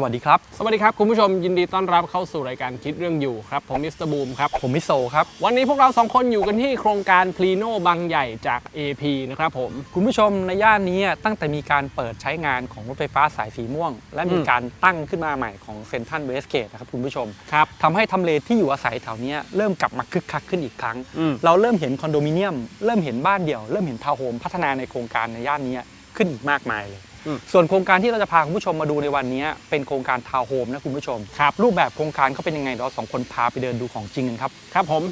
สวัสดีครับ สวัสดีครับ คุณผู้ชมยินดีต้อนรับเข้าสู่รายการคิดเรื่องอยู่ครับ ผมมิสเตอร์บูมครับ ผมมิโซครับ วันนี้พวกเราสองคนอยู่กันที่โครงการพลีโนบางใหญ่จาก AP นะครับผม คุณผู้ชมในย่านนี้ตั้งแต่มีการเปิดใช้งานของรถไฟฟ้าสายสีม่วง และมีอืมการตั้งขึ้นมาใหม่ของเซนทันเวสเกตนะครับคุณผู้ชมครับทำให้ทำเลที่อยู่อาศัยแถวเนี้ยเริ่มกลับมาคึกคักขึ้นอีกครั้งอืมเราเริ่มเห็นคอนโดมิเนียม เริ่มเห็นบ้านเดี่ยว เริ่มเห็นทาวน์โฮมพัฒนาในโครงการในย่านนี้ขึ้นอีกมากมายเลยอืม ส่วนโครงการที่เราจะพาคุณผู้ชมมาดูในวันนี้เป็นโครงการทาวน์โฮมนะคุณผู้ชมครับรูปแบบโครงการเขาเป็นยังไงเดี๋ยวเราสองคนพาไปเดินดูของจริงกันครับครับผม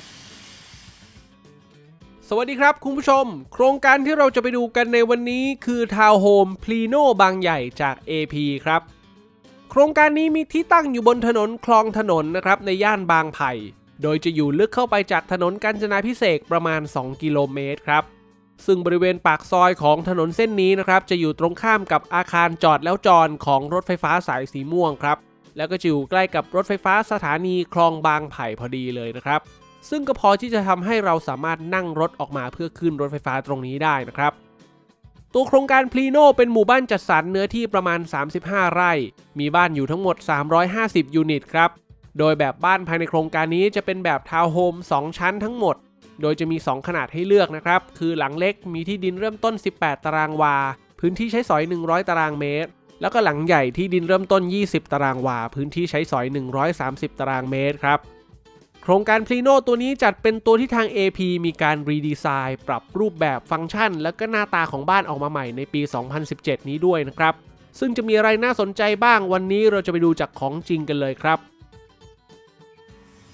สวัสดีครับคุณผู้ชม โครงการที่เราจะไปดูกันในวันนี้คือทาวน์โฮมพลีโนบางใหญ่จาก AP ครับ โครงการนี้มีที่ตั้งอยู่บนถนนคลองถนนนะครับในย่านบางไผ่โดยจะอยู่ลึกเข้าไปจากถนนกาญจนาพิเศษกประมาณ 2 กิโลเมตรครับ ซึ่งบริเวณปากซอยของถนนเส้นนี้นะครับ จะอยู่ตรงข้ามกับอาคารจอดแล้วจอดของรถไฟฟ้าสายสีม่วงครับ แล้วก็จะอยู่ใกล้กับรถไฟฟ้าสถานีคลองบางไผ่พอดีเลยนะครับ ซึ่งก็พอที่จะทำให้เราสามารถนั่งรถออกมาเพื่อขึ้นรถไฟฟ้าตรงนี้ได้นะครับ ตัวโครงการพลีโนเป็นหมู่บ้านจัดสรรเนื้อที่ประมาณ 35 ไร่ มีบ้านอยู่ทั้งหมด 350 ยูนิตครับ โดยแบบบ้านภายในโครงการนี้จะเป็นแบบทาวน์โฮม 2 ชั้นทั้งหมด โดยจะมี 2 ขนาดให้เลือกนะครับ คือหลังเล็กมีที่ดินเริ่มต้น 18 ตารางวา พื้นที่ใช้สอย 100 ตารางเมตร แล้วก็หลังใหญ่ที่ดินเริ่มต้น 20 ตารางวา พื้นที่ใช้สอย 130 ตารางเมตรครับโครงการพลีโนตัวนี้จัดเป็นตัวที่ทาง AP มีการรีดีไซน์ ปรับรูปแบบฟังก์ชัน และก็หน้าตาของบ้านออกมาใหม่ในปี 2017 นี้ด้วยนะครับ ซึ่งจะมีอะไรน่าสนใจบ้างวันนี้เราจะไปดูจากของจริงกันเลยครับ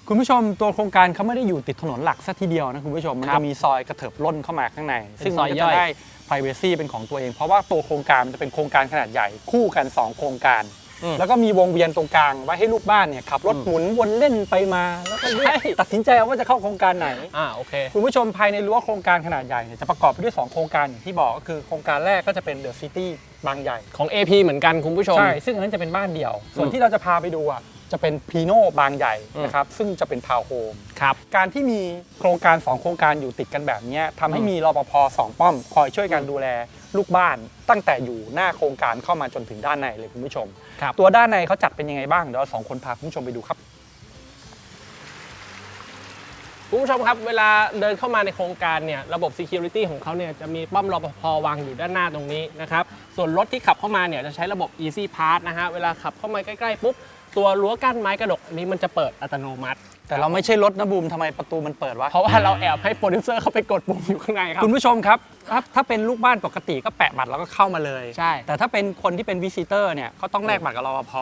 คุณผู้ชมตัวโครงการเขาไม่ได้อยู่ติดถนนหลักซะทีเดียวนะคุณผู้ชม มันครัจะบมีซอยกระเถิบล่นเข้ามาข้างในเป็นซึ่งซมัอนยก็ย่จะอยได้ privacy เป็นของตัวเอง เพราะว่าตัวโครงการมันจะเป็นโครงการขนาดใหญ่คู่กัน 2 โครงการอืมแล้วก็มีวงเวียนตรงกลางไว้ให้ลูกบ้านเนี่ยขับรถอืมหมุนวนเล่นไปมา แล้วก็เลือกใช่ตัดสินใจเอาว่าจะเข้าโครงการไหน อ่าโอเค คุณผู้ชมภายในรั้วโครงการขนาดใหญ่เนี่ยจะประกอบไปด้วย2โครงการอย่างที่บอกก็คือโครงการแรกก็จะเป็น The City บางใหญ่ของ AP เหมือนกันคุณผู้ชม ใช่ ซึ่งอันนั้นจะเป็นบ้านเดี่ยว ส่วนอืมที่เราจะพาไปดูอะ จะเป็นพีโนบางใหญ่อืมนะครับซึ่งจะเป็นทาวน์โฮมครับการที่มีโครงการ 2 โครงการอยู่ติดกันแบบเนี้ยทำให้อืมมีรปภสองป้อม คอยช่วยกันดูแลลูกบ้านตั้งแต่อยู่หน้าโครงการเข้ามาจนถึงด้านในเลยคุณผู้ชมครับตัวด้านในเขาจัดเป็นยังไงบ้างเดี๋ยวเราสองคนพาคุณผู้ชมไปดูครับคุณผู้ชมครับเวลาเดินเข้ามาในโครงการเนี่ยระบบ Security ของเขาเนี่ยจะมีป้อมรปภวางอยู่ด้านหน้าตรงนี้นะครับส่วนรถที่ขับเข้ามาเนี่ยจะใช้ระบบ Easy Pass นะฮะเวลาขับเข้ามาใกล้ๆปุ๊บ ตัวรั้วกั้นไม้กระดกอันนี้มันจะเปิดอัตโนมัติ แต่เราไม่ใช่รถนะบูมทำไมประตูมันเปิดวะ เพราะว่าเราแอบให้โปรดิวเซอร์เขาไปกดปุ่มอยู่ข้างในครับ คุณผู้ชมครับถ้าถ้าเป็นลูกบ้านปกติก็แปะบัตรแล้วก็เข้ามาเลย ใช่ แต่ถ้าเป็นคนที่เป็นวิสิเตอร์เนี่ยเขาต้องแลกบัตรกับรปภ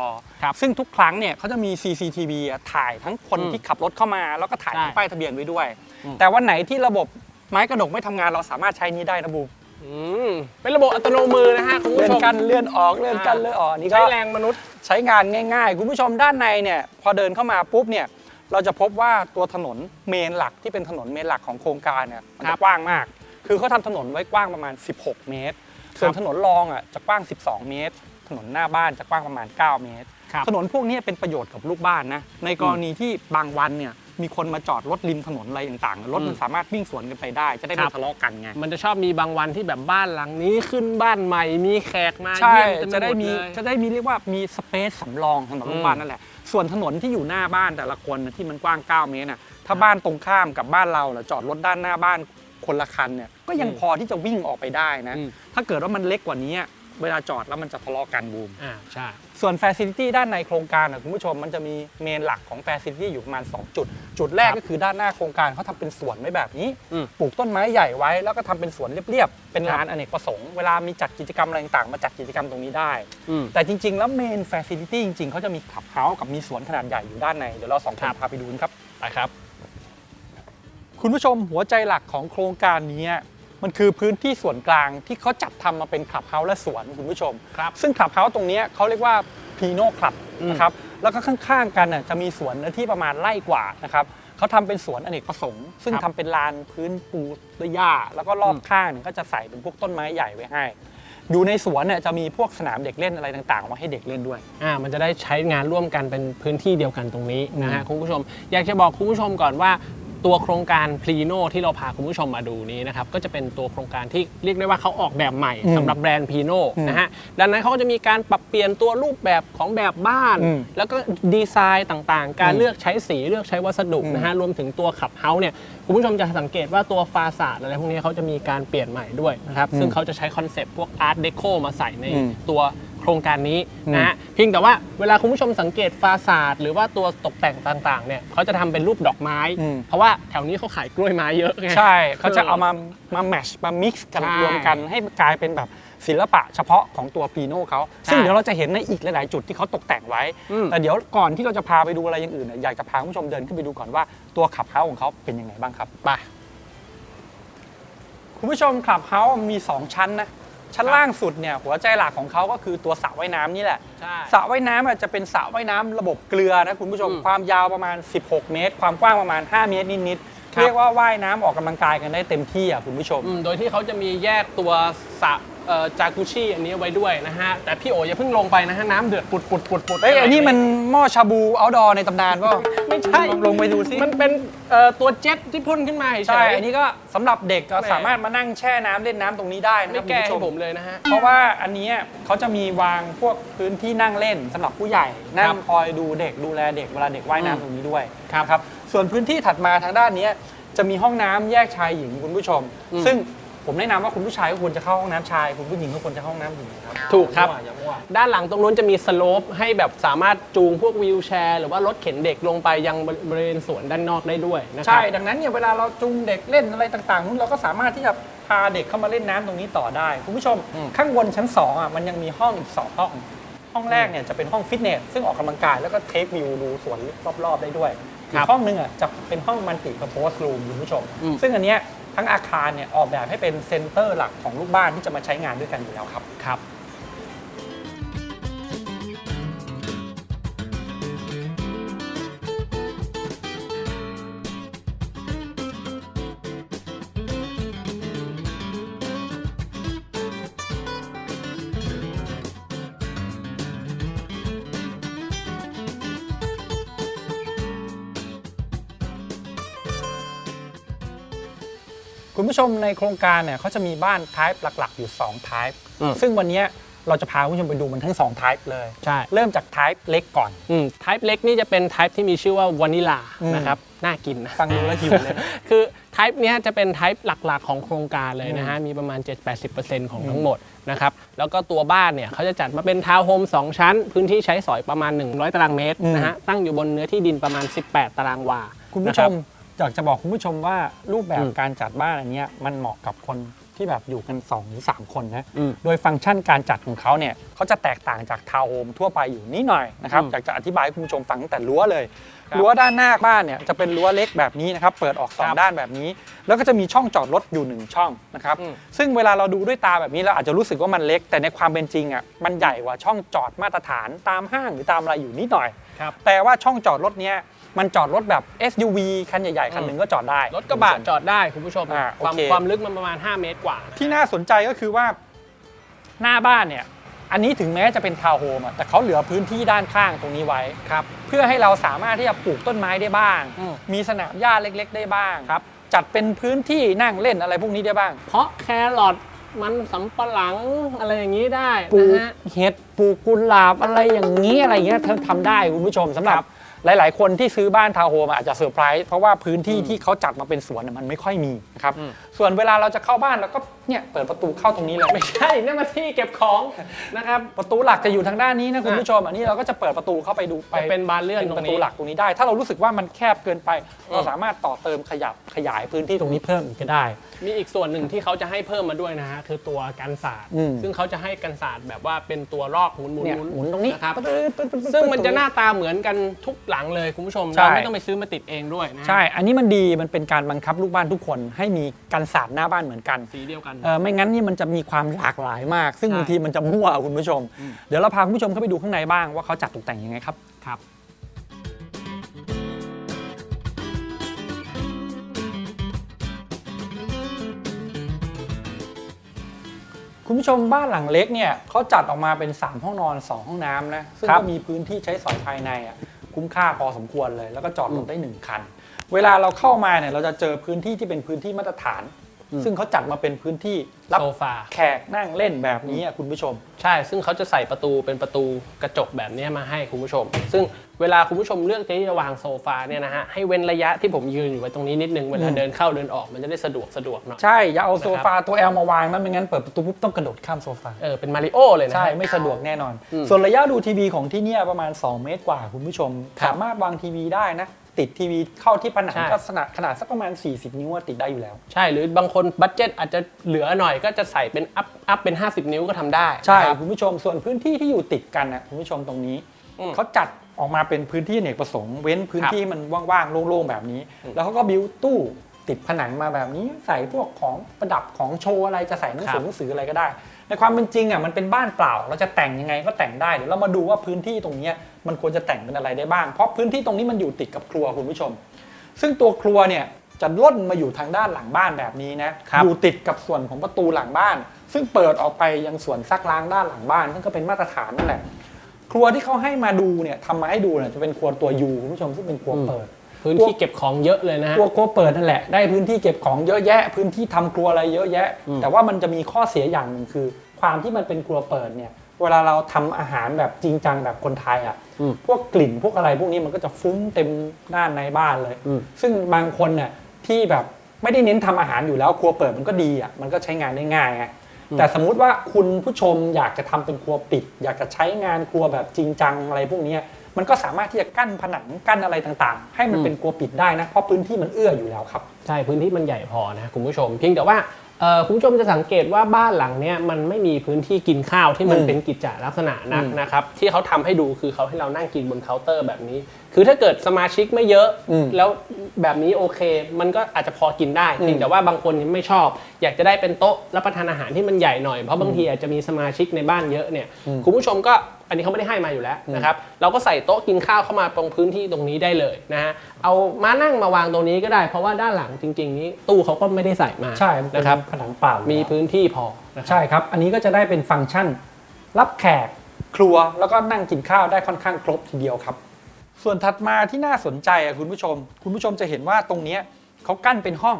ครับซึ่งทุกครั้งเนี่ยเขาจะมี CCTV อะถ่ายทั้งคนอืมที่ขับรถเข้ามา แล้วก็ถ่ายใช่ทั้งป้ายทะเบียนไว้ด้วย อืม แต่วันไหนที่ระบบไม้กระดกไม่ทำงานเราสามารถใช้นี้ได้นะบูม อืมเป็นระบบอัตโนมือนะฮะคุณเลื่ผู้อนชม กันเลื่อนออกเลื่อนกันเลื่อนออกนี่ก็ใช้แรงมนุษย์ ใช้งานง่าย ๆ คุณผู้ชมด้านในเนี่ยพอเดินเข้ามาปุ๊บเนี่ยเราจะพบว่าตัวถนนเมนหลักที่เป็นถนนเมนหลักของโครงการเนี่ยมันครัจะบกว้างมาก คือเขาทำถนนไว้กว้างประมาณ 16 เมตร ส่วนถนนรองอะจะกว้าง 12 เมตร ถนนหน้าบ้านจะกว้างประมาณ 9 เมตร ครับถนนพวกนี้เป็นประโยชน์กับลูกบ้านนะในกรณีที่บางวันเนี่ย มีคนมาจอดรถริมถนนอะไรต่างๆรถมันอืมสามารถวิ่งสวนกันไปได้ จะได้ครัไม่บทะเลาะกันไงมันจะชอบมีบางวันที่แบบบ้านหลังนี้ขึ้นบ้านใหม่มีแขกมาใช่เยี่ยมเต็มปจะได้หดมีเลยจะได้มีเรียกว่ามีสเปซสำรองสำหรับลูอืกมบ้านนั่นแหละส่วนถนนที่อยู่หน้าบ้านแต่ละคนน่ะที่มันกว้าง 9 เมตรน่ะถ้าบ้านตรงข้ามกับบ้านเราน่ะจอดรถด้านหน้าบ้านคนละคันเนี่ยก็ยังอืมพอที่จะวิ่งออกไปได้นะอืมถ้าเกิดว่ามันเล็กกว่านี้เวลาจอดแล้วมันจะทะเลาะกันบูมอ่าใช่ ส่วน f ฟ c i ลิตี้ด้านในโครงการนะคุณผู้ชมมันจะมีเมนหลักของ f ฟ c i ลิตี้อยู่ประมาณ 2 จุด จุดแรกครับก็คือด้านหน้าโครงการเขาทำเป็นสวนไว้แบบนี้ อืมปลูกต้นไม้ใหญ่ไว้ แล้วก็ทำเป็นสวนเรียบๆ เป็นครับลานอเนกประสงค์ เวลามีจัดกิจกรรมอะไรต่างๆ มาจัดกิจกรรมตรงนี้ได้ อืม แต่จริง ๆ แล้วเมน f ฟ c i ลิตี้จริง ๆ เขาจะมีขับเฮาส์กับมีสวนขนาดใหญ่อยู่ด้านใน เดี๋ยวเราสองคครันบ พาไปดูกันครับ ไปครับ คุณผู้ชมหัวใจหลักของโครงการนี้ มันคือพื้นที่ส่วนกลางที่เขาจัดทำมาเป็นคลับเฮาส์และสวนคุณผู้ชมครับซึ่งคลับเฮาส์ตรงเนี้ยเขาเรียกว่าพีโน่คลับอืมนะครับแล้วก็ข้างๆกันน่ะจะมีสวนเนื้อที่ประมาณไร่กว่านะครับเขาทำเป็นสวนอเนกประสงค์ ซึ่งทำเป็นลานพื้นปูด้วยหญ้าแล้วก็รอบข้างเนี่ยก็จะใส่เป็นพวกต้นไม้ใหญ่ไว้ให้อยู่ในสวนเนี่ยจะมีพวกสนามเด็กเล่นอะไรต่างๆไว้ให้เด็กเล่นด้วย อ่า มันจะได้ใช้งานร่วมกันเป็นพื้นที่เดียวกันตรงนี้นะฮะอืมคุณผู้ชม อยากจะบอกคุณผู้ชมก่อนว่า ตัวโครงการพลีโนที่เราพาคุณผู้ชมมาดูนี้นะครับก็จะเป็นตัวโครงการที่เรียกได้ว่าเขาออกแบบใหม่อืมสำหรับแบรนด์พีโนอืมนะฮะดังนั้นเขาก็จะมีการปรับเปลี่ยนตัวรูปแบบของแบบบ้านอืมแล้วก็ดีไซน์ต่างๆ การอืมเลือกใช้สีเลือกใช้วัสดุอืมนะฮะรวมถึงตัวขับเฮาส์เนี่ยคุณผู้ชมจะสังเกตว่าตัวฟาสาดอะไรพวกนี้เขาจะมีการเปลี่ยนใหม่ด้วยนะครับซึ่งเขาจะใช้คอนเซปต์พวกอาร์ตเดโคมาใส่ในอืมตัว โครงการนี้นะฮะเพียงแต่ว่าเวลาคุณผู้ชมสังเกตฟาสาดหรือว่าตัวตกแต่งต่างๆเนี่ยเขาจะทำเป็นรูปดอกไม้อืมเพราะว่าแถวนี้เขาขายกล้วยไม้เยอะไงใช่เขาจะเอามามาแมชมา mix กันใช่รวมกันให้กลายเป็นแบบศิลปะเฉพาะของตัวปีโน่เขาซึ่งใช่เดี๋ยวเราจะเห็นในอีกหลาย ๆ จุดที่เขาตกแต่งไว้อืมแต่เดี๋ยวก่อนที่เราจะพาไปดูอะไรอย่างอื่นเนี่ยอยากจะพาคุณผู้ชมเดินขึ้นไปดูก่อนว่าตัวขับเฮาส์ของเขาเป็นยังไงบ้างครับไปคุณผู้ชมขับเฮาส์มี 2 ชั้นนะ ชั้นล่างสุดเนี่ยหัวใจหลักของเขาก็คือตัวสระว่ายน้ำนี่แหละใช่ สระว่ายน้ำอะจะเป็นสระว่ายน้ำระบบเกลือนะคุณผู้ชมอืมความยาวประมาณ 16 เมตร ความกว้างประมาณ 5 เมตรนิดครัๆบ เรียกว่าว่ายน้ำออกกำลังกายกันได้เต็มที่อะคุณผู้ชม อืมโดยที่เขาจะมีแยกตัวสระจากุชิอันนี้ไว้ด้วยนะฮะ แต่พี่โออย่าเพิ่งลงไปนะฮะ น้ำเดือดปุดปุดปุดปุดเอ้ยอันนี้มันหม้อชาบูเอาดอในตำนานเปล่า ไม่ใช่ลองลงไปดูสิมันเป็นเอ่อตัวเจ็ตที่พ่นขึ้นมาเฉยๆ ใช่ อันนี้ก็สำหรับเด็กก็แหม่ สามารถมานั่งแช่น้ำเล่นน้ำตรงนี้ได้นะคไม่รับแก้คุณให้ผู้ชผมเลยนะฮะ เพราะว่าอันเนี้ยเขาจะมีวางพวกพื้นที่นั่งเล่นสำหรับผู้ใหญ่ นั่ครังบคอยดูเด็กดูแลเด็กเวลาเด็กว่ายอืมน้ำตรงนี้ด้วยครับครับ ส่วนพื้นที่ถัดมาทางด้านเนี้ยจะมีห้องน้ำแยกชายหญิงคุณผู้ชมอืมซึ่ง ผมแนะนำว่าคุณผู้ชายก็ควรจะเข้าห้องน้ำชาย คุณผู้หญิงก็ควรจะเข้าห้องน้ำหญิงครับถูกครับอย่ามั่วด้านหลังตรงนู้นจะมีสโลปให้แบบสามารถจูงพวกวีลแชร์ หรือว่ารถเข็นเด็กลงไปยังบริเวณสวนด้านนอกได้ด้วยนะครัใช่ ดังนั้นเนี่ยเวลาเราจูงเด็กเล่นอะไรต่างๆนู้นเราก็สามารถที่จะพาเด็กเข้ามาเล่นน้ำตรงนี้ต่อได้ คุณผู้ชมอืมข้างบนชั้น2อะมันยังมีห้องอีก2ห้อง ห้องแรกเนี่ยจะเป็นห้องฟิตเนสซึ่งออกกำลังกายแล้วก็เทควิวดูสวนรอบๆได้ด้วยอีกห้องหนึงอะจะเป็นห้องมันติ p ร r p o s e room คุณผู้ชม อืม ซึ่งอันเนี้ย ทั้งอาคารเนี่ยออกแบบให้เป็นเซ็นเตอร์หลักของลูกบ้านที่จะมาใช้งานด้วยกันอยู่แล้วครับครับ ผู้ชมในโครงการเนี่ยเขาจะมีบ้าน type หลัก ๆ อยู่2 type อืมซึ่งวันเนี้ยเราจะพาคุณผู้ชมไปดูมันทั้ง2 type เลย ใช่ เริ่มจาก type เล็กก่อน อืม type เล็กนี่จะเป็น type ที่มีชื่อว่าวานิลาอืมนะครับ น่ากินนะฟังดูแล้วหิวเลย คือ type เนี้ยจะเป็น type หลักๆ ของโครงการเลยนะฮะ มีประมาณ 7-80%ของทั้งหมดนะครับ แล้วก็ตัวบ้านเนี่ยเขาจะจัดมาเป็นทาวน์โฮม2 ชั้น พื้นที่ใช้สอยประมาณ 100 ตารางเมตรอืมนะฮะ ตั้งอยู่บนเนื้อที่ดินประมาณ 18 ตารางวา คุณผู้ชนะรับม อยากจะบอกคุณผู้ชมว่ารูปแบบอืมการจัดบ้านอันเนี้ยมันเหมาะกับคนที่แบบอยู่กัน2หรือ3คนนะอืม โดยฟังก์ชันการจัดของเขาเนี่ยเขาจะแตกต่างจากทาวน์โฮมทั่วไปอยู่นิดหน่อยนะครับอืมอยากจะอธิบายให้คุณผู้ชมฟังตั้งแต่รั้วเลยครับรั้วด้านหน้าบ้านเนี่ยจะเป็นรั้วเล็กแบบนี้นะครับเปิดออกสองครับด้านแบบนี้ แล้วก็จะมีช่องจอดรถอยู่หนึ่งช่องนะครับอืม ซึ่งเวลาเราดูด้วยตาแบบนี้เราอาจจะรู้สึกว่ามันเล็ก แต่ในความเป็นจริงอะมันใหญ่กว่าช่องจอดมาตรฐานตามห้างหรือตามอะไรอยู่นิดหน่อย ครับ แต่ว่าช่องจอดรถเนี้ย มันจอดรถแบบ SUV คันใหญ่ๆ คันหนึ่งก็จอดได้รถกระบะจอดได้คุณผู้ชมอ่าความโอเค ความลึกมันประมาณ 5 เมตรกว่า ที่น่าสนใจก็คือว่าหน้าบ้านเนี่ย อันนี้ถึงแม้จะเป็นทาวน์โฮมอะแต่เขาเหลือพื้นที่ด้านข้างตรงนี้ไว้ ครับ เพื่อให้เราสามารถที่จะปลูกต้นไม้ได้บ้าง อืม มีสนามหญ้าเล็กๆ ได้บ้างครับ จัดเป็นพื้นที่นั่งเล่นอะไรพวกนี้ได้บ้าง เพราะแครอทมันสำปะหลังอะไรอย่างนี้ได้ปลูนะกฮะ เห็ดปลูกกุหลาบอะไรอย่างนี้อะไรอย่างเงี้ยเธอทำได้คุณผู้ชมสำหรับ หลาย ๆ คนที่ซื้อบ้านทาวน์โฮมอาจจะเซอร์ไพรส์เพราะว่าพื้นที่ที่เขาจัดมาเป็นสวนน่ะมันไม่ค่อยมีนะครับอืมส่วนเวลาเราจะเข้าบ้านเราก็เนี่ยเปิดประตูเข้าตรงนี้เลยไม่ใช่นั่นมาที่เก็บของนะครับประตูหลักจะอยู่ทางด้านนี้นะคุณอะผู้ชมอันนี้เราก็จะเปิดประตูเข้าไปดูไปเป็นบานเลื่อนเป็นตรประงตูนี้หลักตรงนี้ได้ ถ้าเรารู้สึกว่ามันแคบเกินไปอืมเราสามารถต่อเติมขยับขยายพื้นที่ตรงนี้เพิ่มอีกก็ได้ มีอีกส่วนหนึ่งที่เขาจะให้เพิ่มมาด้วยนะฮะคือตัวกันศาสตร์อืมซึ่งเขาจะให้กันศาสตร์แบบว่าเป็นตัวรอกหมุนหมุนเนี่ยหมุนตรงนี้นะครับปึ๊ดปึ๊ดปึ๊ดปึ๊ดซึ่งมันจะหน้าตาเหมือนกันทุกหลังเลยคุณผู้ชมใช่เราไม่ต้องไปซื้อมาติดเองด้วยนะฮะใช่ อันนี้มันดีมันเป็นการบังคับลูกบ้านทุกคนให้มีกันศาสตร์หน้าบ้านเหมือนกันสีเดียวกันเออไม่งั้นนี่มันจะมีความหลากหลายมาก ซึ่งใช่บางทีมันจะมั่วคุณผู้ชมเดี๋ยวเราพาคุณผู้ชมเข้าไปดูข้างในบ้างว่าเขาจัดตกแต่งยังไงครับ ครับ คุณผู้ชมบ้านหลังเล็กเนี่ยเขาจัดออกมาเป็น 3 ห้องนอน 2 ห้องน้ำนะ ซึ่งครับก็มีพื้นที่ใช้สอยภายในอะคุ้มค่าพอสมควรเลย แล้วก็จอดรถได้หนึ่งคัน เวลาเราเข้ามาเนี่ยเราจะเจอพื้นที่ที่เป็นพื้นที่มาตรฐาน ซึ่งเขาจัดมาเป็นพื้นที่รับโซฟา แขกนั่งเล่นแบบนี้อะคุณผู้ชม ใช่ ซึ่งเขาจะใส่ประตูเป็นประตูกระจกแบบนี้มาให้คุณผู้ชม ซึ่งเวลาคุณผู้ชมเลือกที่จะวางโซฟาเนี่ยนะฮะ ให้เว้นระยะที่ผมยืนอยู่ไว้ตรงนี้นิดนึง เวลาอืมเดินเข้าเดินออกมันจะได้สะดวกสะดวกหน่อย ใช่ อย่าเอาโซฟาตัว L มาวางนะไม่งั้นเปิดประตูปุ๊บต้องกระโดดข้ามโซฟา เออ เป็นมาริโอเลยนะใช่ฮะไม่สะดวกแน่นอนอืมส่วนระยะดูทีวีของที่เนี่ยประมาณ 2 เมตรกว่าคุณผู้ชม ครับ สามารถวางทีวีได้นะ ติดทีวีเข้าที่ผนังใช่ ก็ขนาดขนาดสักประมาณ 40 นิ้วอะติดได้อยู่แล้ว ใช่หรือบางคนบัตเจ็ตอาจจะเหลือหน่อยก็จะใส่เป็นอัพอัพเป็น 50 นิ้วก็ทำได้ใช่นะครับ คุณผู้ชมส่วนพื้นที่ที่อยู่ติดกันนะคุณผู้ชมตรงนี้อืมเขาจัดออกมาเป็นพื้นที่อเนกประสงค์เว้นพื้นครับที่มันว่างๆโล่งๆแบบนี้ แล้วเขาก็บิวตู้ ติดผนังมาแบบนี้ใส่พวกของประดับของโชว์อะไรจะใส่หนังสือหนังสืออะไรก็ได้ ในความเป็นจริงอะมันเป็นบ้านเปล่า เราจะแต่งยังไงก็แต่งได้เดี๋ยวเรามาดูว่าพื้นที่ตรงเนี้ยมันควรจะแต่งเป็นอะไรได้บ้าง เพราะพื้นที่ตรงนี้มันอยู่ติดกับครัวคุณผู้ชม ซึ่งตัวครัวเนี่ยจะล่นมาอยู่ทางด้านหลังบ้านแบบนี้นะครับอยู่ติดกับส่วนของประตูหลังบ้าน ซึ่งเปิดออกไปยังส่วนซักล้างด้านหลังบ้านซึ่งก็เป็นมาตรฐานนั่นแหละครัวที่เขาให้มาดูเนี่ยทำมาให้ดูเนี่ยจะเป็นครัวตัวยูคุณผู้ชมซึ่งเป็นครัวเปิด พื้นที่เก็บของเยอะเลยนะฮะ ตัวครัวเปิดนั่นแหละ ได้พื้นที่เก็บของเยอะแยะ พื้นที่ทำครัวอะไรเยอะแยะ อืม แต่ว่ามันจะมีข้อเสียอย่างหนึ่งคือ ความที่มันเป็นครัวเปิดเนี่ย เวลาเราทำอาหารแบบจริงจังแบบคนไทยอะ อืม พวกกลิ่นพวกอะไรพวกนี้มันก็จะฟุ้งเต็มด้านในบ้านเลย อืม ซึ่งบางคนเนี่ยที่แบบไม่ได้เน้นทำอาหารอยู่แล้วครัวเปิดมันก็ดีอะมันก็ใช้งานได้ง่ายไงแต่สมมุติว่าคุณผู้ชมอยากจะทำเป็นครัวปิด อยากจะใช้งานครัวแบบจริงจังอะไรพวกเนี้ย มันก็สามารถที่จะกั้นผนังกั้นอะไรต่างๆ ให้มันเป็นครัวปิดได้นะ เพราะพื้นที่มันเอื้ออยู่แล้วครับ ใช่พื้นที่มันใหญ่พอนะคุณผู้ชม เพียงแต่ว่าเอ่อคุณผู้ชมจะสังเกตว่าบ้านหลังเนี้ยมันไม่มีพื้นที่กินข้าวที่มันอืมเป็นกิจจลักษณะนักอืมนะครับที่เขาทำให้ดูคือเขาให้เรานั่งกินบนเคาน์เตอร์แบบนี้ คือถ้าเกิดสมาชิกไม่เยอะอืมแล้วแบบนี้โอเค มันก็อาจจะพอกินได้อืมเพียงแต่ว่าบางคนไม่ชอบ อยากจะได้เป็นโต๊ะรับประทานอาหารที่มันใหญ่หน่อยเพราะบางทีอาจจะมีสมาชิกในบ้านเยอะเนี่ยอืมคุณผู้ชมก็ อันนี้เขาไม่ได้ให้มาอยู่แล้วนะครับเราก็ใส่โต๊ะกินข้าวเข้ามาตรงพื้นที่ตรงนี้ได้เลยนะฮะเอามานั่งมาวางตรงนี้ก็ได้ เพราะว่าด้านหลังจริง ๆ นี้ตู้เขาก็ไม่ได้ใส่มาใช่มันเป็นนะครับผนังเปล่าอยู่มีแล้วพื้นที่พอนะครับใช่ครับ อันนี้ก็จะได้เป็นฟังก์ชัน รับแขกครัวแล้วก็นั่งกินข้าวได้ค่อนข้างครบทีเดียวครับ ส่วนถัดมาที่น่าสนใจอะคุณผู้ชม คุณผู้ชมจะเห็นว่าตรงเนี้ยเขากั้นเป็นห้อง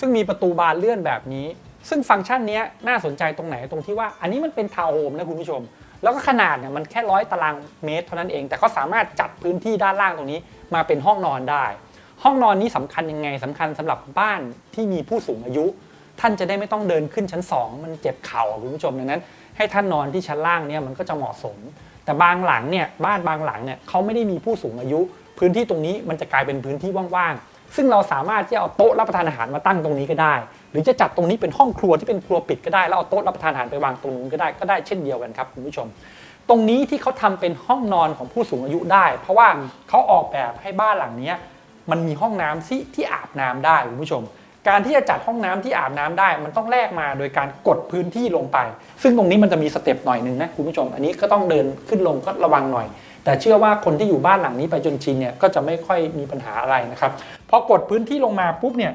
ซึ่งมีประตูบานเลื่อนแบบนี้ ซึ่งฟังก์ชันเนี้ยน่าสนใจตรงไหนตรงที่ว่า อันนี้มันเป็นทาวน์โฮมนะคุณผู้ชม แล้วก็ขนาดเนี่ยมันแค่ร้อยตารางเมตรเท่านั้นเอง แต่เขาสามารถจัดพื้นที่ด้านล่างตรงนี้มาเป็นห้องนอนได้ ห้องนอนนี้สำคัญยังไงสำคัญสำหรับบ้านที่มีผู้สูงอายุ ท่านจะได้ไม่ต้องเดินขึ้นชั้น 2 มันเจ็บเข่าคุณผู้ชมดังนั้น ให้ท่านนอนที่ชั้นล่างเนี่ยมันก็จะเหมาะสม แต่บางหลังเนี่ยบ้านบางหลังเนี่ยเขาไม่ได้มีผู้สูงอายุ พื้นที่ตรงนี้มันจะกลายเป็นพื้นที่ว่างๆซึ่งเราสามารถที่จะเอาโต๊ะรับประทานอาหารมาตั้งตรงนี้ก็ได้ หรือจะจัดตรงนี้เป็นห้องครัวที่เป็นครัวปิดก็ได้แล้วเอาโต๊ะรับประทานอาหารไปวางตรงนู้นก็ได้ก็ได้เช่นเดียวกันครับคุณผู้ชม ตรงนี้ที่เขาทำเป็นห้องนอนของผู้สูงอายุได้ เพราะว่าเขาออกแบบให้บ้านหลังนี้มันมีห้องน้ำที่ที่อาบน้ำได้คุณผู้ชม การที่จะจัดห้องน้ำที่อาบน้ำได้ มันต้องแลกมาโดยการกดพื้นที่ลงไป ซึ่งตรงนี้มันจะมีสเต็ปหน่อยหนึ่งนะคุณผู้ชม อันนี้ก็ต้องเดินขึ้นลงก็ระวังหน่อย แต่เชื่อว่าคนที่อยู่บ้านหลังนี้ไปจนชินเนี่ยก็จะไม่ค่อยมีปัญหาอะไรนะครับพอกดพื้นที่ลงมาปุ๊บเนี่ย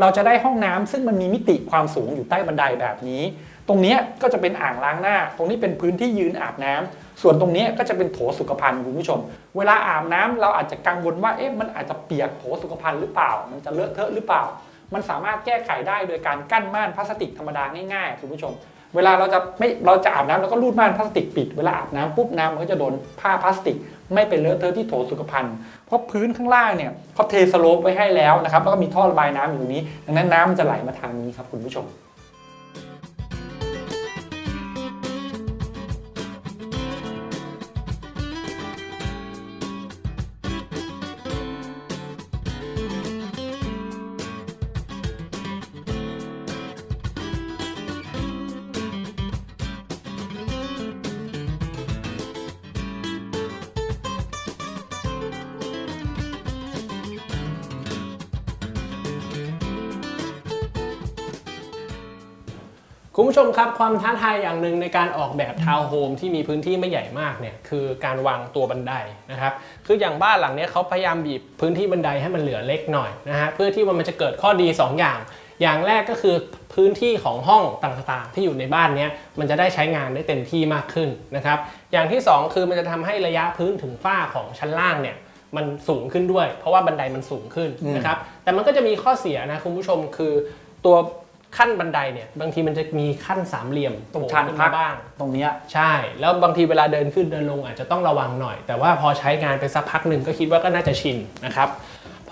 เราจะได้ห้องน้ำซึ่งมันมีมิติความสูงอยู่ใต้บันไดแบบนี้ ตรงนี้ก็จะเป็นอ่างล้างหน้า ตรงนี้เป็นพื้นที่ยืนอาบน้ำส่วนตรงนี้ก็จะเป็นโถสุขภัณฑ์คุณผู้ชม เวลาอาบน้ำเราอาจจะกังวลว่าเอ๊ะมันอาจจะเปียกโถสุขภัณฑ์หรือเปล่า มันจะเลอะเทอะหรือเปล่า มันสามารถแก้ไขได้โดยการกั้นม่านพลาสติกธรรมดาง่ายๆคุณผู้ชม เวลาเราจะไม่เราจะอาบน้ำเราก็รูดม่านพลาสติกปิด เวลาอาบน้ำปุ๊บน้ำมันก็จะโดนผ้าพลาสติก ไม่เป็นเลอะเทอะที่โถสุขภัณฑ์เพราะพื้นข้างล่างเนี่ยเขาเทสโลปไว้ให้แล้วนะครับแล้วก็มีท่อระบายน้ำอยู่ตรงนี้ ดังนั้นน้ำมันจะไหลมาทางนี้ครับคุณผู้ชม คุณผู้ชมครับความท้าทายอย่างหนึ่งในการออกแบบทาวน์โฮมที่มีพื้นที่ไม่ใหญ่มากเนี่ยคือการวางตัวบันไดนะครับคืออย่างบ้านหลังนี้เขาพยายามบีบพื้นที่บันไดให้มันเหลือเล็กหน่อยนะฮะเพื่อที่ว่ามันจะเกิดข้อดี 2 อย่าง อย่างแรกก็คือพื้นที่ของห้องต่างๆ ที่อยู่ในบ้านนี้มันจะได้ใช้งานได้เต็มที่มากขึ้นนะครับอย่างที่ 2 คือมันจะทำให้ระยะพื้นถึงฝ้าของชั้นล่างเนี่ยมันสูงขึ้นด้วย เพราะว่าบันไดมันสูงขึ้นนะครับแต่มันก็จะมีข้อเสียนะคุณผู้ชมคือตัว ขั้นบันไดเนี่ยบางทีมันจะมีขั้นสามเหลี่ยมตรงโผล่ชานขึ้นพัมากบ้าง ตรงเนี้ยใช่ แล้วบางทีเวลาเดินขึ้นเดินลงอาจจะต้องระวังหน่อย แต่ว่าพอใช้งานไปสักพักหนึ่งก็คิดว่าก็น่าจะชินนะครับ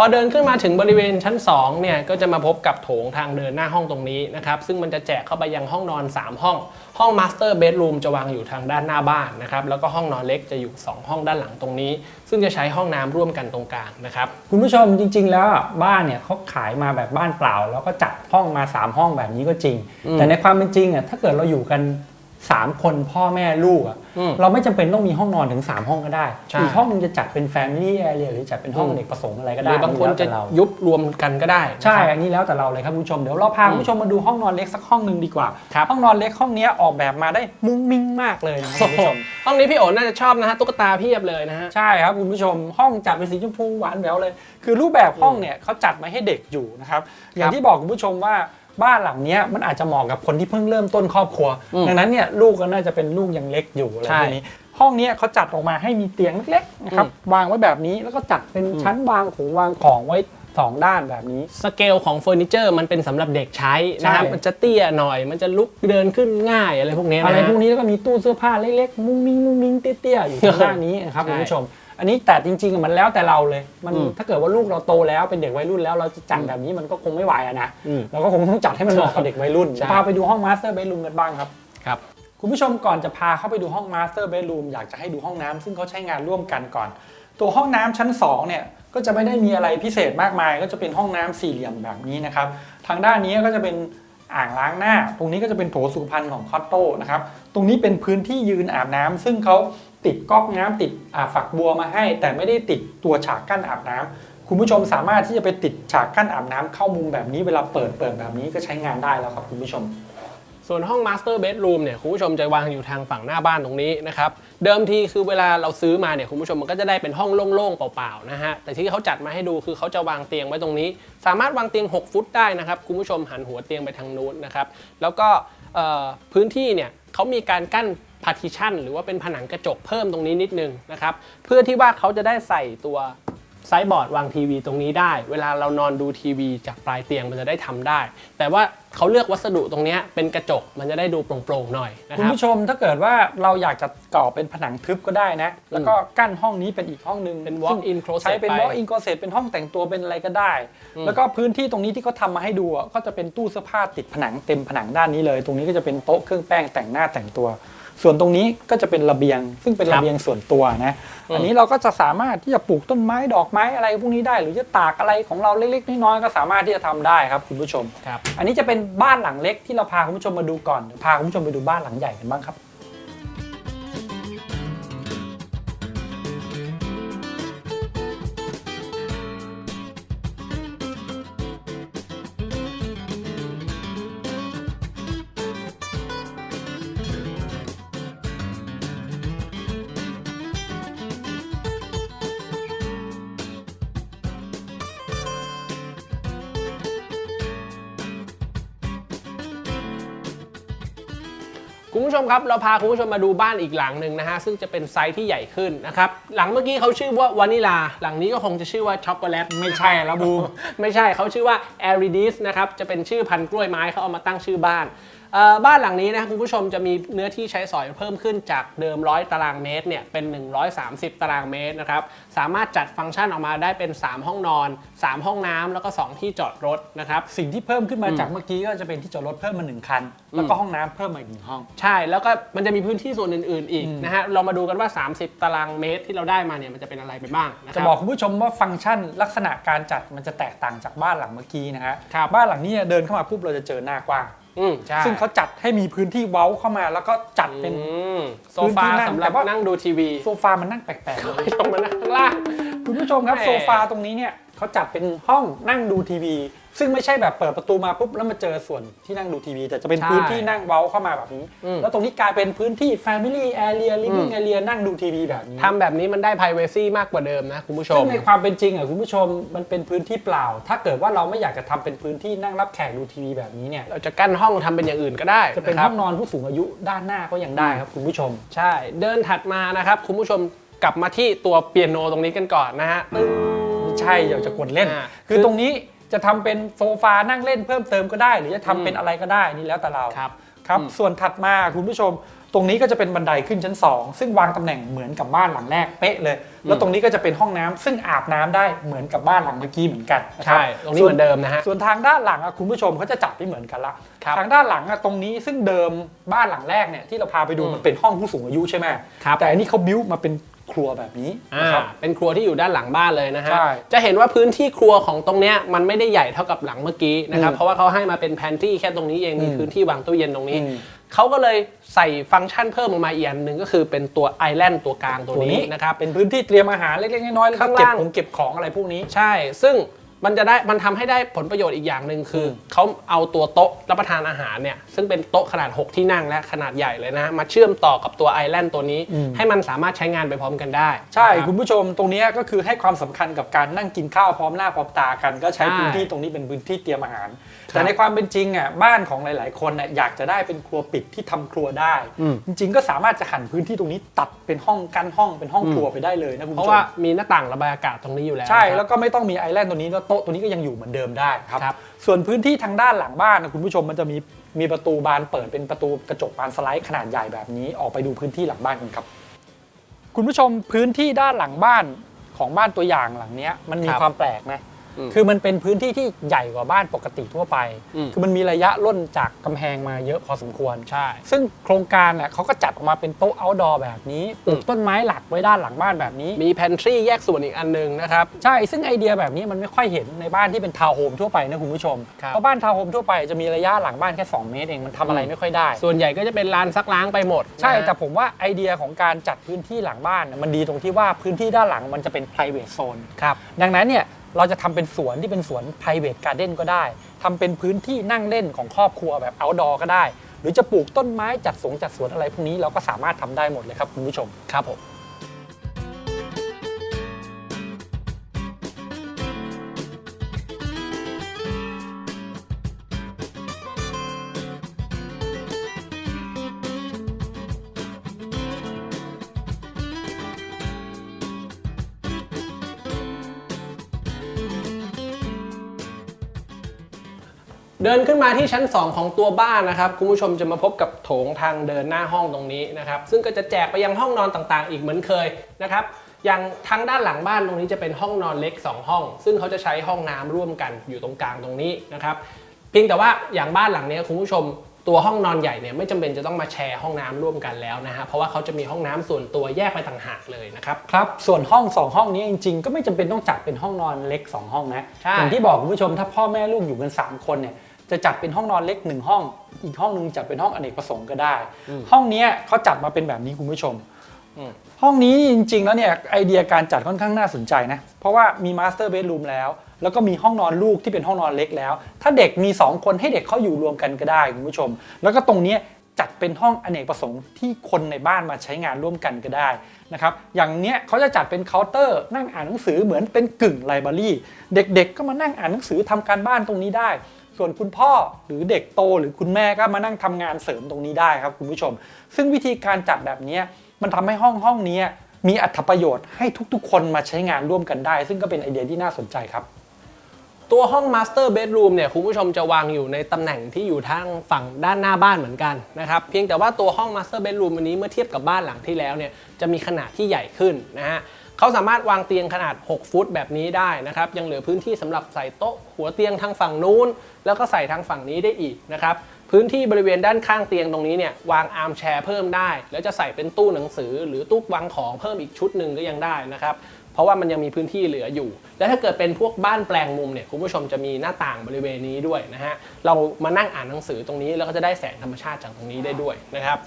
พอเดินขึ้นมาถึงบริเวณชั้น2เนี่ยก็จะมาพบกับโถงทางเดินหน้าห้องตรงนี้นะครับซึ่งมันจะแจกเข้าไปยังห้องนอน 3 ห้อง ห้องมาสเตอร์เบดรูมจะวางอยู่ทางด้านหน้าบ้านนะครับแล้วก็ห้องนอนเล็กจะอยู่ 2 ห้องด้านหลังตรงนี้ ซึ่งจะใช้ห้องน้ำร่วมกันตรงกลางนะครับคุณผู้ชมจริง ๆ แล้วบ้านเนี่ยเขาขายมาแบบบ้านเปล่า แล้วก็จัดห้องมา 3 ห้องแบบนี้ก็จริง แต่ในความเป็นจริงอะถ้าเกิดเราอยู่กัน 3คนพ่อแม่ลูกอะอืมเราไม่จำเป็นต้องมีห้องนอนถึง3ห้องก็ได้ใช่ อีกห้องนึงจะจัดเป็น Family Area หรือจัดเป็นห้องอืมเด็กประสงค์อะไรก็หได้รือบางคนแล้วจะแต่เรา ยุบรวมกันก็ได้นะใช่ครับ อันนี้แล้วแต่เราเลยครับคุณผู้ชม เดี๋ยวเราพาคุณผู้ชมมาดูห้องนอนเล็กสักห้องหนึ่งดีกว่า ครับ ห้องนอนเล็กห้องเนี้ยออกแบบมาได้มุ้งมิ้งมากเลยนะครับคุณผู้ชม ห้องนี้พี่โอ๋น่าจะชอบนะฮะตุ๊กตาเพียบเลยนะฮะ ใช่ครับคุณผู้ชมห้องจัดเป็นสีชมพูหวานแหววเลย คือรูปแบบห้องเนี่ยเขาจัดมาให้เด็กอยู่นะครับ อย่างที่บอกคุณผู้ชมว่า บ้านหลังเนี้ยมันอาจจะเหมาะกับคนที่เพิ่งเริ่มต้นครอบครัวอืมดังนั้นเนี่ยลูกก็น่าจะเป็นลูกยังเล็กอยู่อะไรใช่แบบนี้ ห้องเนี้ยเขาจัดออกมาให้มีเตียงเล็กๆนะครับอืมวางไว้แบบนี้แล้วก็จัดเป็นอืมชั้นวางของวางของไว้สองด้านแบบนี้ สเกลของเฟอร์นิเจอร์มันเป็นสำหรับเด็กใช้นะครับใช่มันจะเตี้ยหน่อย มันจะลุกเดินขึ้นง่ายอะไรพวกเนี้ยนะอะไรฮะพวกนี้แล้วก็มีตู้เสื้อผ้าเล็กๆมุ้งมิ้งมุ้งมิ้งเตี้ยๆอยู่ข้างล่างนี้นะครับใช่คุณผู้ชม อันนี้แต่จริงๆมันแล้วแต่เราเลย มันอืมถ้าเกิดว่าลูกเราโตแล้วเป็นเด็กวัยรุ่นแล้วเราจะจัดแบบนี้มันก็คงไม่ไหวอะนะอืมเราก็คงต้องจัดให้มันเหมาะกับเด็กวัยรุ่นใช่พาไปดูห้องมาสเตอร์เบดรูมกันบ้างครับครับคุณผู้ชมก่อนจะพาเข้าไปดูห้องมาสเตอร์เบดรูมอยากจะให้ดูห้องน้ำซึ่งเขาใช้งานร่วมกันก่อน ตัวห้องน้ำชั้น2เนี่ยก็จะไม่ได้มีอะไรพิเศษมากมาย ก็จะเป็นห้องน้ำสี่เหลี่ยมแบบนี้นะครับทางด้านนี้ก็จะเป็นอ่างล้างหน้า ตรงนี้ก็จะเป็นโถสุขภัณฑ์ของคอตโต้นะครับตรงนี้เป็นพื้นที่ยืนอาบน้ำซึ่งเขา ติดก๊อกน้ำติดฝักบัวมาให้ แต่ไม่ได้ติดตัวฉากกั้นอาบน้ำคุณผู้ชมสามารถที่จะไปติดฉากกั้นอาบน้ำเข้ามุมแบบนี้เวลาเปิดเปิดแบบนี้ก็ใช้งานได้แล้วครับคุณผู้ชม ส่วนห้อง Master Bedroom เนี่ยคุณผู้ชมจะวางอยู่ทางฝั่งหน้าบ้านตรงนี้นะครับเดิมทีคือเวลาเราซื้อมาเนี่ยคุณผู้ชมมันก็จะได้เป็นห้องโล่งๆเปล่าๆนะฮะแต่ที่เขาจัดมาให้ดูคือเขาจะวางเตียงไว้ตรงนี้ สามารถวางเตียง 6 ฟุตได้นะครับคุณผู้ชมหันหัวเตียงไปทางนู้นนะครับแล้วก็พื้นที่เนี่ยเขามีการกั้น partition หรือว่าเป็นผนังกระจกเพิ่มตรงนี้นิดนึงนะครับ เพื่อที่ว่าเขาจะได้ใส่ตัวไซส์บอร์ดวางทีวีตรงนี้ได้ เวลาเรานอนดูทีวี จากปลายเตียงมันจะได้ทำได้ แต่ว่าเขาเลือกวัสดุตรงเนี้ยเป็นกระจกมันจะได้ดูโปร่งๆหน่อยนะคุคณรับผู้ชมถ้าเกิดว่าเราอยากจะก่อเป็นผนังทึบก็ได้นะ แล้วก็กั้นห้องนี้เป็นอีกห้องหนึ่งเป็นซึ่ง walk in closet ใช้เป็นไป walk in closet เป็นห้องแต่งตัวเป็นอะไรก็ได้อืมแล้วก็พื้นที่ตรงนี้ที่เขาทำมาให้ดูอะก็จะเป็นตู้เสื้อผ้าติดผนังเต็มผนังด้านนี้เลย ตรงนี้ก็จะเป็นโต๊ะเครื่องแป้งแต่งหน้าแต่งตัว ส่วนตรงนี้ก็จะเป็นระเบียง ซึ่งเป็นระเบียงส่วนตัวนะอืมอันนี้เราก็จะสามารถที่จะปลูกต้นไม้ดอกไม้อะไรพวกนี้ได้ หรือจะตากอะไรของเราเล็กๆน้อยๆก็สามารถที่จะทำได้ครับคุณผู้ชมครับอันนี้จะเป็นบ้านหลังเล็กที่เราพาคุณผู้ชมมาดูก่อนเดี๋ยวพาคุณผู้ชมไปดูบ้านหลังใหญ่กันบ้างครับ คุณผู้ชมครับเราพาคุณผู้ชมมาดูบ้านอีกหลังหนึ่งนะฮะซึ่งจะเป็นไซส์ที่ใหญ่ขึ้นนะครับหลังเมื่อกี้เขาชื่อว่าวานิลา หลังนี้ก็คงจะชื่อว่าช็อกโกแลตไม่ใช่แล้วบูมไม่ใช่เขาชื่อว่า a r i d i s นะครับจะเป็นชื่อพันธุ์กล้วยไม้เขาเอามาตั้งชื่อบ้านเอ่อ บ้านหลังนี้นะครับคุณผู้ชมจะมีเนื้อที่ใช้สอยเพิ่มขึ้นจากเดิม 100 ตารางเมตรเนี่ยเป็น 130 ตารางเมตรนะครับสามารถจัดฟังก์ชันออกมาได้เป็น 3 ห้องนอน 3 ห้องน้ำแล้วก็ 2 ที่จอดรถนะครับ สิ่งที่เพิ่มขึ้นมาอืมจากเมื่อกี้ก็จะเป็นที่จอดรถเพิ่มมาหนึ่งคัน แล้วก็ห้องน้ำเพิ่มมาอีกหนึ่งห้อง ใช่แล้วก็มันจะมีพื้นที่ส่วนอื่น ๆ อีกอืมนะฮะเรามาดูกันว่า 30 ตารางเมตรที่เราได้มาเนี่ยมันจะเป็นอะไรไปบ้างนะคจะรับบอกคุณผู้ชมว่าฟังก์ชันลักษณะการจัดมันจะแตกต่างจากบ้านหลังเมื่อกี้นะฮะครับบ้านหลังนี้เดินเข้ามาปุ๊บเราจะเจอหน้ากว้าง อืมใช่ซึ่งเขาจัดให้มีพื้นที่เว้าเข้ามาแล้วก็จัดเป็น อืมโซพื้นที่ฟานั่งสำหรับแต่ว่านั่งดูทีวีโซฟามันนั่งแปลกๆเลย ไม่ต้องมานั่งข้างล่าง คุณผู้ชมครับแหม่ โซฟาตรงนี้เนี่ย เขาจัดเป็นห้องนั่งดูทีวี ซึ่งไม่ใช่แบบเปิดประตูมาปุ๊บแล้วมาเจอส่วนที่นั่งดูทีวี แต่จะเป็นใช่พื้นที่นั่งเว้าเข้ามาแบบนี้ อืม แล้วตรงนี้กลายเป็นพื้นที่ Family Area Living อืม Area นั่งดูทีวีแบบนี้ ทำแบบนี้มันได้ privacy มากกว่าเดิมนะคุณผู้ชซึ่ม งในความเป็นจริงอะคุณผู้ชมมันเป็นพื้นที่เปล่า ถ้าเกิดว่าเราไม่อยากจะทำเป็นพื้นที่นั่งรับแขกดูทีวีแบบนี้เนี่ย เราจะกั้นห้องทำเป็นอย่างอื่นก็ได้จะเป็นคห้รับ องนอนผู้สูงอายุด้านหน้าก็ยังได้ครับคุณผู้ชม ใช่ เดินถัดมานะครับ คุณผู้ชมกลับมาที่ตัวเปียโนตรงนี้กันก่อนนะฮะตึ้งไม่ ใช่อยากจะกดเล่น อ่าคือคือตรงนี้จะทำเป็นโซฟานั่งเล่นเพิ่มเติมก็ได้ หรือจะทำเป็นอะไรก็ได้นี่แล้วแต่เรา ครับ ครับอืม ส่วนถัดมาคุณผู้ชม ตรงนี้ก็จะเป็นบันไดขึ้นชั้น 2 ซึ่งวางตำแหน่งเหมือนกับบ้านหลังแรกเป๊ะเลย แล้วตรงนี้ก็จะเป็นห้องน้ำซึ่งอาบน้ำได้เหมือนกับบ้านหลังเมื่อกี้เหมือนกันนะครัใช่ ตรงนี้เหมือนเดิมนะฮะ ส่วนทางด้านหลังอะคุณผู้ชมเขาจะจัดไม่เหมือนกันละครับทางด้านหลังอะตรงนี้ซึ่งเดิมบ้านหลังแรกเนี่ยที่เราพาไปดูอืมมันเป็นห้องผู้สูงอายุใช่ไหมครับ แต่อันนี้เขาบิ้วมาเป็น ครัวแบบนี้อ่านะครับ เป็นครัวที่อยู่ด้านหลังบ้านเลยนะฮะ ใช่จะเห็นว่าพื้นที่ครัวของตรงเนี้ยมันไม่ได้ใหญ่เท่ากับหลังเมื่อกี้นะครับ อืมเพราะว่าเขาให้มาเป็นแพนทรีแค่ตรงนี้เอง มีอืมพื้นที่วางตู้เย็นตรงนี้ อืมเขาก็เลยใส่ฟังก์ชันเพิ่มออกมาอีกอันหนึ่งก็คือเป็นตัวไอแลนด์ตัวกลางตัวนี้ นะครับ เป็นพื้นที่เตรียมอาหารเล็กๆน้อยๆแล้วก็ข้างเก็บล่าง ของเก็บของอะไรพวกนี้ ใช่ ซึ่ง มันจะได้มันทำให้ได้ผลประโยชน์อีกอย่างหนึ่งคืออเขาเอาตัวโต๊ะรับประทานอาหารเนี่ยซึ่งเป็นโต๊ะขนาด 6 ที่นั่งและขนาดใหญ่เลยนะ มาเชื่อมต่อกับตัวไอแลนด์ตัวนี้อืมให้มันสามารถใช้งานไปพร้อมกันได้ใช่ นะครับ คุณผู้ชมตรงเนี้ยก็คือให้ความสำคัญกับการนั่งกินข้าวพร้อมหน้าพร้อมตากัน ก็ใช้ใช่พื้นที่ตรงนี้เป็นพื้นที่เตรียมอาหารครับแต่ในความเป็นจริงอะบ้านของหลาย ๆ คนน่ะอยากจะได้เป็นครัวปิดที่ทำครัวได้ อืม จริง ๆ ก็สามารถจะหันพื้นที่ตรงนี้ตัดเป็นห้องกั้นห้องเป็นห้องอืมครัวไปได้เลยนะคุณเพผู้ราะชว่ามมีหน้าต่างระบายอากาศตรงนี้อยู่แล้วใช่นะครับ แล้วก็ไม่ต้องมีไอแลนด์ตัวนี้แล้วโต๊ะตัวนี้ก็ยังอยู่เหมือนเดิมได้ครับ ครับ ส่วนพื้นที่ทางด้านหลังบ้านนะคุณผู้ชมมันจะมีมีประตูบานเปิดเป็นประตูกระจกบานสไลด์ขนาดใหญ่แบบนี้ออกไปดูพื้นที่หลังบ้านกันครับ คุณผู้ชมพื้นที่ด้านหลังบ้านของบ้านตัวอย่างหลังเนี้ยมันมีครับ ความแปลกนะอืม คือมันเป็นพื้นที่ที่ใหญ่กว่าบ้านปกติทั่วไปอืมคือมันมีระยะล่นจากกำแพงมาเยอะพอสมควร ใช่ ซึ่งโครงการเน่ยเขาก็จัดออกมาเป็นโต๊ะ outdoor แบบนี้ปลูกอืมต้นไม้หลักไว้ด้านหลังบ้านแบบนี้ มีแพนทรีแยกส่วนอีกอันหนึงนะครับ ใช่ ซึ่งไอเดียแบบนี้มันไม่ค่อยเห็นในบ้านที่เป็นทาวน์โฮมทั่วไปนะคุณผู้ชมครับเพราะบ้านทาวน์โฮมทั่วไปจะมีระยะหลังบ้านแค่ 2 เมตรเองมันทำอะไรอืมไม่ค่อยได้ ส่วนใหญ่ก็จะเป็นลานซักล้างไปหมด ใช่นะฮะแต่ผมว่าไอเดียของการจัดพื้นที่หลังบ้านน่ะมันดีตรงที่ว่าพื้นที่ด้านหลังมันจะเป็น private zone ครับดังนั้นเนี่ย เราจะทำเป็นสวนที่เป็นสวน private garden ก็ได้ทำเป็นพื้นที่นั่งเล่นของครอบครัวแบบ outdoor ก็ได้ หรือจะปลูกต้นไม้จัดสวนจัดสวนอะไรพวกนี้เราก็สามารถทำได้หมดเลยครับคุณผู้ชมครับผม ดินขึ้นมาที่ชั้น 2 ของตัวบ้านนะครับคุณผู้ชมจะมาพบกับโถงทางเดินหน้าห้องตรงนี้นะครับซึ่งก็จะแจกไปยังห้องนอนต่างๆ อีกเหมือนเคยนะครับอย่างทางด้านหลังบ้านตรงนี้จะเป็นห้องนอนเล็ก 2 ห้อง ซึ่งเขาจะใช้ห้องน้ำร่วมกันอยู่ตรงกลางตรงนี้นะครับเพียงแต่ว่าอย่างบ้านหลังเนี้ยคุณผู้ชมตัวห้องนอนใหญ่เนี่ยไม่จำเป็นจะต้องมาแชร์ห้องน้ำร่วมกันแล้วนะฮะเพราะว่าเขาจะมีห้องน้ำส่วนตัวแยกไปต่างหากเลยนะครับครับส่วนห้อง 2 ห้องนี้จริงๆ ก็ไม่จำเป็นต้องจัดเป็นห้องนอนเล็ก 2 ห้องนะใช่อย่างที่บอกคุณผู้ชมถ้าพ่อแม่ลูกอยู่กัน 3 คนเนี่ย จะจัดเป็นห้องนอนเล็ก1ห้อง อีกห้องหนึงจัดเป็นห้องอเนกประสงค์ก็ได้ ห้องเนี้ยเขาจัดมาเป็นแบบนี้คุณผู้ชมอืมห้องนี้จริง ๆ แล้วเนี่ยไอเดียการจัดค่อนข้างน่าสนใจนะ เพราะว่ามีมาสเตอร์เบดรูมแล้ว แล้วก็มีห้องนอนลูกที่เป็นห้องนอนเล็กแล้ว ถ้าเด็กมี 2 คนให้เด็กเขาอยู่รวมกันก็ได้คุณผู้ชม แล้วก็ตรงเนี้ยจัดเป็นห้องอเนกประสงค์ที่คนในบ้านมาใช้งานร่วมกันก็ได้นะครับ อย่างเนี้ยเขาจะจัดเป็นเคาน์เตอร์นั่งอ่านหนังสือเหมือนเป็นกึ่งไลบรารีเด็กๆ ก็มานั่งอ่านหนังสือทำการบ้านตรงนี้ได้ ส่วนคุณพ่อหรือเด็กโตหรือคุณแม่ก็มานั่งทำงานเสริมตรงนี้ได้ครับคุณผู้ชม ซึ่งวิธีการจัดแบบนี้มันทำให้ห้องห้องนี้มีอัตประโยชน์ให้ทุกๆ คนมาใช้งานร่วมกันได้ ซึ่งก็เป็นไอเดียที่น่าสนใจครับ ตัวห้อง Master Bedroom เนี่ยคุณผู้ชมจะวางอยู่ในตำแหน่งที่อยู่ทางฝั่งด้านหน้าบ้านเหมือนกันนะครับเพียงแต่ว่าตัวห้อง Master Bedroom อันนี้เมื่อเทียบกับบ้านหลังที่แล้วเนี่ยจะมีขนาดที่ใหญ่ขึ้นนะฮะ เขาสามารถวางเตียงขนาด 6 ฟุตแบบนี้ได้นะครับยังเหลือพื้นที่สำหรับใส่โต๊ะหัวเตียงทางฝั่งนู้น แล้วก็ใส่ทางฝั่งนี้ได้อีกนะครับพื้นที่บริเวณด้านข้างเตียงตรงนี้เนี่ยวางอาร์มแชร์เพิ่มได้ แล้วจะใส่เป็นตู้หนังสือ หรือตู้วางของเพิ่มอีกชุดหนึ่งก็ยังได้นะครับเพราะว่ามันยังมีพื้นที่เหลืออยู่ และถ้าเกิดเป็นพวกบ้านแปลงมุมเนี่ยคุณผู้ชมจะมีหน้าต่างบริเวณนี้ด้วยนะฮะ เรามานั่งอ่านหนังสือตรงนี้แล้วก็จะได้แสงธรรมชาติจากตรงนี้ได้ด้วยนะครับ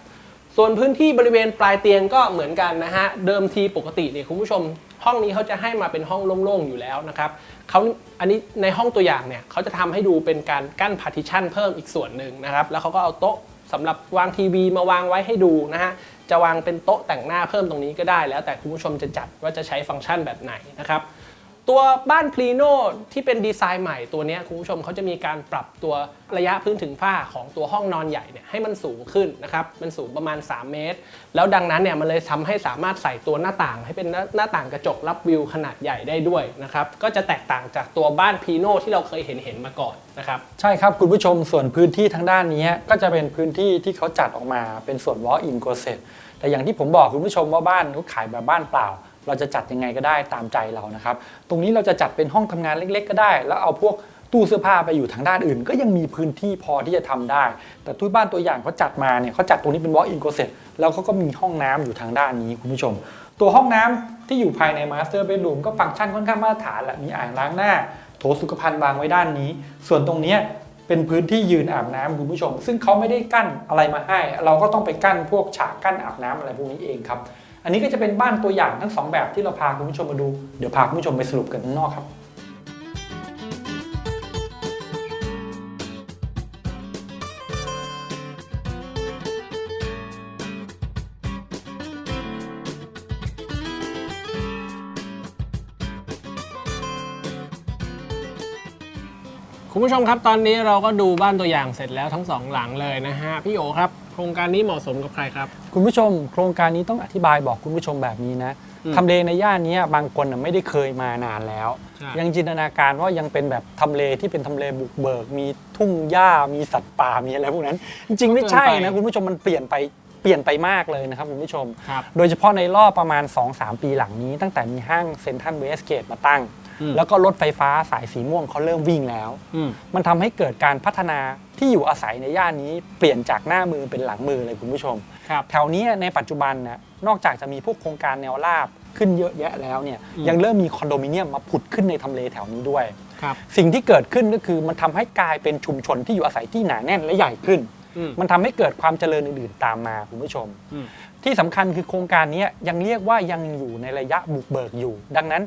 ส่วนพื้นที่บริเวณปลายเตียงก็เหมือนกันนะฮะ เดิมทีปกติเนี่ยคุณผู้ชม ห้องนี้เขาจะให้มาเป็นห้องโล่งๆอยู่แล้วนะครับเขาอันนี้ในห้องตัวอย่างเนี่ยเขาจะทำให้ดูเป็นการกั้น partition เพิ่มอีกส่วนหนึ่งนะครับ แล้วเขาก็เอาโต๊ะสำหรับวางทีวีมาวางไว้ให้ดูนะฮะ จะวางเป็นโต๊ะแต่งหน้าเพิ่มตรงนี้ก็ได้แล้วแต่คุณผู้ชมจะจัดว่าจะใช้ฟังก์ชันแบบไหนนะครับ ตัวบ้านพลีโนที่เป็นดีไซน์ใหม่ตัวนี้คุณผู้ชมเขาจะมีการปรับตัวระยะพื้นถึงฝ้าของตัวห้องนอนใหญ่เนี่ยให้มันสูงขึ้นนะครับมันสูงประมาณ 3 เมตร แล้วดังนั้นเนี่ยมันเลยทำให้สามารถใส่ตัวหน้าต่าง ให้เป็นหน้าหน้าต่างกระจกรับวิวขนาดใหญ่ได้ด้วยนะครับก็จะแตกต่างจากตัวบ้านพลีโนที่เราเคยเห็นเห็นมาก่อนนะครับใช่ครับคุณผู้ชมส่วนพื้นที่ทางด้านนี้ก็จะเป็นพื้นที่ที่เขาจัดออกมาเป็นส่วน walk in closet แต่อย่างที่ผมบอกคุณผู้ชมว่าบ้านเขาขายแบบบ้านเปล่า เราจะจัดยังไงก็ได้ตามใจเรานะครับ ตรงนี้เราจะจัดเป็นห้องทำงานเล็ก ๆ ก็ได้ แล้วเอาพวกตู้เสื้อผ้าไปอยู่ทางด้านอื่น ก็ยังมีพื้นที่พอที่จะทำได้ แต่ตู้บ้านตัวอย่างเขาจัดมาเนี่ยเขาจัดตรงนี้เป็น walk in closet แล้วเขาก็มีห้องน้ำอยู่ทางด้านนี้คุณผู้ชม ตัวห้องน้ำที่อยู่ภายใน master bedroom ก็ฟังก์ชันค่อนข้างมาตรฐานแหละมีอ่างล้างหน้า โถสุขภัณฑ์วางไว้ด้านนี้ ส่วนตรงนี้เป็นพื้นที่ยืนอาบน้ำคุณผู้ชม ซึ่งเขาไม่ได้กั้นอะไรมาให้ เราก็ต้องไปกั้นพวกฉากกั้นอาบน้ำอะไรพวกนี้เองครับ อันนี้ก็จะเป็นบ้านตัวอย่างทั้งสองแบบที่เราพาคุณผู้ชมมาดู เดี๋ยวพาคุณผู้ชมไปสรุปกันข้างนอกครับคุณผู้ชมครับตอนนี้เราก็ดูบ้านตัวอย่างเสร็จแล้วทั้งสองหลังเลยนะฮะพี่โอครับ รงการนี้เหมาะสมกับใครครับ คุณผู้ชม โครงการนี้ต้องอธิบายบอกคุณผู้ชมแบบนี้นะอืมทำเลในย่านนี้บางคนน่ะไม่ได้เคยมานานแล้วใช่ยังจินตนาการว่ายังเป็นแบบทำเลที่เป็นทำเลบุกเบิก มีทุ่งหญ้ามีสัตว์ป่ามีอะไรพวกนั้น จริงๆไม่ใช่นะคุณผู้ชมมันเปลี่ยนไปเปลี่ยนไปมากเลยนะครับคุณผู้ชมครับโดยเฉพาะในรอบประมาณ 2-3 ปีหลังนี้ ตั้งแต่มีห้างเซ็นทรัลเวสเกตมาตั้งอืม แล้วก็รถไฟฟ้าสายสีม่วงเขาเริ่มวิ่งแล้วอืมมันทำให้เกิดการพัฒนาที่อยู่อาศัยในย่านนี้เปลี่ยนจากหน้ามือเป็นหลังมือเลยคุณผู้ชมครับแถวนี้ในปัจจุบันนะนอกจากจะมีพวกโครงการแนวราบขึ้นเยอะแยะแล้วเนี่ยอืมยังเริ่มมีคอนโดมิเนียมมาผุดขึ้นในทำเลแถวนี้ด้วยครับสิ่งที่เกิดขึ้นก็คือมันทำให้กลายเป็นชุมชนที่อยู่อาศัยที่หนาแน่นและใหญ่ขึ้นอื มมันทำให้เกิดความเจริญอื่นๆตามมาคุณผู้ชมอืมที่สำคัญคือโครงการนี้ยังเรียกว่ายังอยู่ในระยะบุกเบิกอยู่ ดังนั้น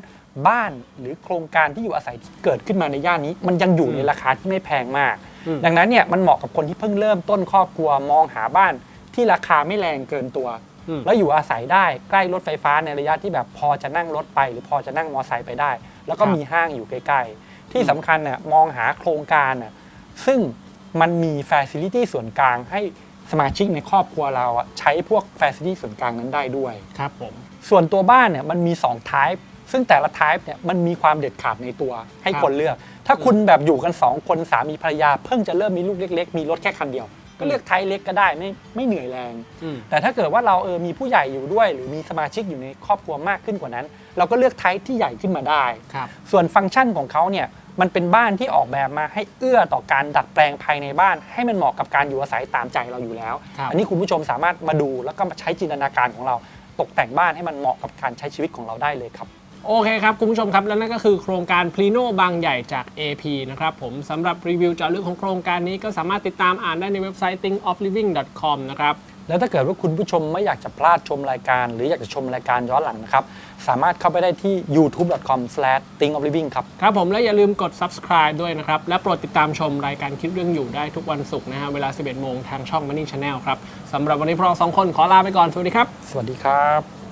บ้านหรือโครงการที่อยู่อาศัยที่เกิดขึ้นมาในย่านนี้ มันยังอยู่ในราคาที่ไม่แพงมากอืมดังนั้นเนี่ยมันเหมาะกับคนที่เพิ่งเริ่มต้นครอบครัวมองหาบ้านที่ราคาไม่แรงเกินตัวอืมแล้วอยู่อาศัยได้ใกล้รถไฟฟ้าในระยะที่แบบพอจะนั่งรถไป หรือพอจะนั่งมอเตอร์ไซค์ไปได้ แล้วก็ครับมีห้างอยู่ใกล้ ๆ ที่สำคัญน่ะมองหาโครงการน่ะซึ่ง มันมีฟ a ซิลิตี้ส่วนกลางให้สมาชิกในครอบครัวเราอะใช้พวกฟ a ซิลิตี้ส่วนกลางนั้นได้ด้วย ครับผม ส่วนตัวบ้านเนี่ยมันมี2 type ซึ่งแต่ละ type เนี่ยมันมีความเด็ดขาดในตัวให้ครับ คนเลือก ถ้าคุณแบบอยู่กัน 2 คนสามีภรรยาเพิ่งจะเริ่มมีลูกเล็กๆ มีรถแค่คันเดียว ก็เลือกไทป์เล็กก็ได้ไม่ไม่เหนื่อยแรง อืม แต่ถ้าเกิดว่าเราเออมีผู้ใหญ่อยู่ด้วย หรือมีสมาชิกอยู่ในครอบครัวมากขึ้นกว่านั้น เราก็เลือกไทป์ที่ใหญ่ขึ้นมาได้ ครับ ส่วนฟังก์ชันของเขาเนี่ย มันเป็นบ้านที่ออกแบบมาให้เอื้อต่อการดัดแปลงภายในบ้าน ให้มันเหมาะกับการอยู่อาศัยตามใจเราอยู่แล้ว ครับ อันนี้คุณผู้ชมสามารถมาดูแล้วก็มาใช้จินตนาการของเรา ตกแต่งบ้านให้มันเหมาะกับการใช้ชีวิตของเราได้เลยครับ โอเคครับ คุณผู้ชมครับ แล้วนั่นก็คือโครงการพลีโนบางใหญ่จาก AP นะครับผมสำหรับรีวิวเจาะลึกของโครงการนี้ก็สามารถติดตามอ่านได้ในเว็บไซต์ thinkofliving.com นะครับ แล้วถ้าเกิดว่าคุณผู้ชมไม่อยากจะพลาดชมรายการ หรืออยากจะชมรายการย้อนหลังนะครับ สามารถเข้าไปได้ที่ youtube.com/thinkofliving ครับ ครับผมและอย่าลืมกด subscribe ด้วยนะครับ และโปรดติดตามชมรายการคิดเรื่องอยู่ได้ทุกวันศุกร์นะฮะเวลา 11โมงทางช่อง Money Channel ครับสำหรับวันนี้พวกเราสองคนขอลาไปก่อนสวัสดีครับ สวัสดีครับ